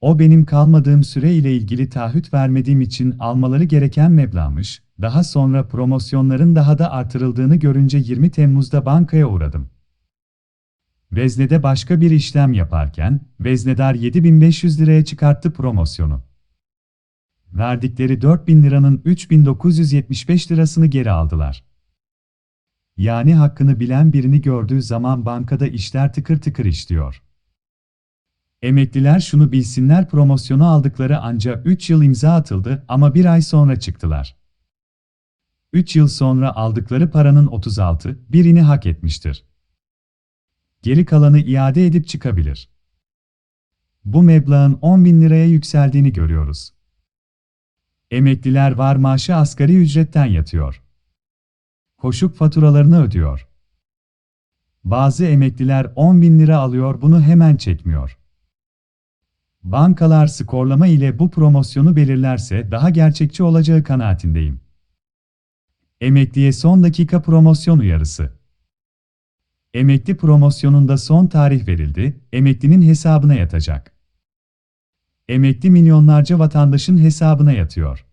O benim kalmadığım süre ile ilgili taahhüt vermediğim için almaları gereken meblağmış, daha sonra promosyonların daha da artırıldığını görünce 20 Temmuz'da bankaya uğradım. Veznede başka bir işlem yaparken, veznedar 7500 liraya çıkarttı promosyonu. Verdikleri 4000 liranın 3975 lirasını geri aldılar. Yani hakkını bilen birini gördüğü zaman bankada işler tıkır tıkır işliyor. Emekliler şunu bilsinler promosyonu aldıkları anca 3 yıl imza atıldı ama bir ay sonra çıktılar. 3 yıl sonra aldıkları paranın 36 birini hak etmiştir. Geri kalanı iade edip çıkabilir. Bu meblağın 10 bin liraya yükseldiğini görüyoruz. Emekliler var maaşı asgari ücretten yatıyor. Koşup faturalarını ödüyor. Bazı emekliler 10 bin lira alıyor bunu hemen çekmiyor. Bankalar skorlama ile bu promosyonu belirlerse daha gerçekçi olacağı kanaatindeyim. Emekliye son dakika promosyon uyarısı. Emekli promosyonunda son tarih verildi, emeklinin hesabına yatacak. Emekli milyonlarca vatandaşın hesabına yatıyor.